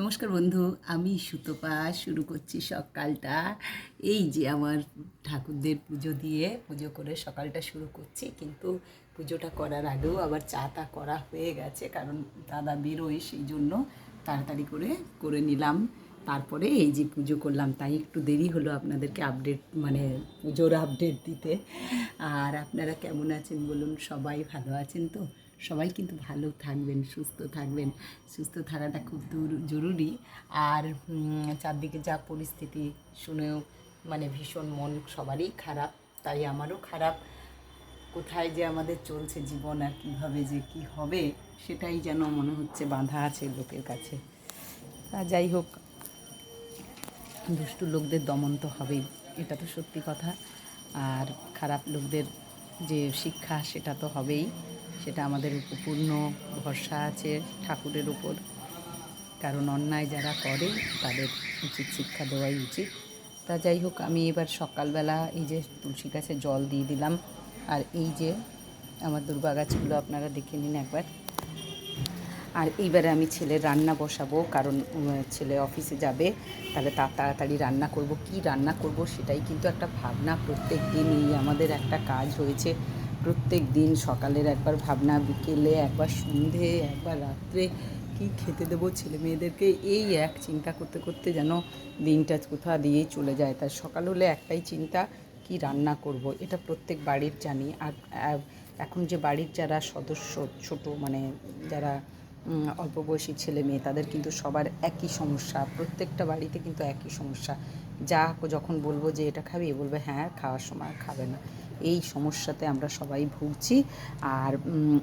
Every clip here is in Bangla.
নমস্কার বন্ধু, আমি সুতপা। শুরু করছি সকালটা। এই যে আমার ঠাকুরদের পুজো দিয়ে পুজো করে সকালটা শুরু করছি, কিন্তু পুজোটা করার আগেও আবার চা তা করা হয়ে গেছে, কারণ দাদা বেরোয়, সেই জন্য তাড়াতাড়ি করে করে নিলাম। তারপরে এই যে পুজো করলাম, তাই একটু দেরি হলো আপনাদেরকে আপডেট মানে পুজোর আপডেট দিতে। আর আপনারা কেমন আছেন বলুন? সবাই ভালো আছেন তো? সবাই কিন্তু ভালো থাকবেন, সুস্থ থাকবেন। সুস্থ থাকাটা খুব জরুরি। আর চারদিকে যা পরিস্থিতি শুনেও মানে ভীষণ মন সবারই খারাপ, তাই আমারও খারাপ। কোথায় যে আমাদের চলছে জীবন আর কীভাবে যে কি হবে, সেটাই যেন মনে হচ্ছে বাঁধা আছে লোকের কাছে। তা যাই হোক, দুষ্টু লোকদের দমন তো হবেই, এটা তো সত্যি কথা। আর খারাপ লোকদের যে শিক্ষা, সেটা তো হবেই। সেটা আমাদের পূর্ণ ভরসা আছে ঠাকুরের উপর। কারণ অন্যায় যারা করে, তাদের উচিত শিক্ষা দেওয়াই উচিত। তা যাই হোক, আমি এবার সকালবেলা এই যে তুলসী গাছে জল দিয়ে দিলাম। আর এই যে আমার দুর্বা গাছগুলো আপনারা দেখে নিন একবার। আর এইবারে আমি ছেলের রান্না বসাবো, কারণ ছেলে অফিসে যাবে, তাহলে তার তাড়াতাড়ি রান্না করব। কি রান্না করব সেটাই কিন্তু একটা ভাবনা। প্রত্যেক দিনই আমাদের একটা কাজ হয়েছে প্রত্যেক দিন সকালের একবার ভাবনা, বিকেলে একবার সন্ধে, একবার রাত্রে কি খেতে দেবো ছেলে মেয়েদেরকে? এই এক চিন্তা করতে করতে যেন দিনটা কোথা দিয়েই চলে যায়? তার সকাল হলে একটাই চিন্তা, কি রান্না করব? এটা প্রত্যেক বাড়ির জানি। আর এখন যে বাড়ির যারা সদস্য, ছোট মানে যারা অল্প বয়সী ছেলে মেয়ে, তাদের কিন্তু সবার একই সমস্যা। প্রত্যেকটা বাড়িতে কিন্তু একই সমস্যা। যা যখন বলব যে, এটা খাবি? বলবে হ্যাঁ খাওয়ার সময় খাবে না। এই সমস্যাতে আমরা সবাই ভুগছি। আর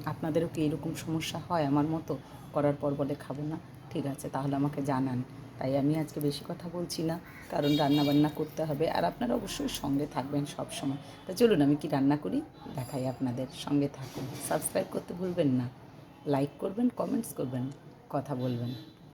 আপনাদেরও কি এরকম সমস্যা হয় আমার মতো? করার পর বলে খাব না। ঠিক আছে, তাহলে আমাকে জানান। তাই আমি আজকে বেশি কথা বলছি না। কারণ রান্না বান্না করতে হবে। আর আপনারা অবশ্যই সঙ্গে থাকবেন সব সময় তা চলুন, আমি কি রান্না করি? দেখাই আপনাদের। সঙ্গে থাকুন। সাবস্ক্রাইব করতে ভুলবেন না। লাইক করবেন, কমেন্টস করবেন, কথা বলবেন।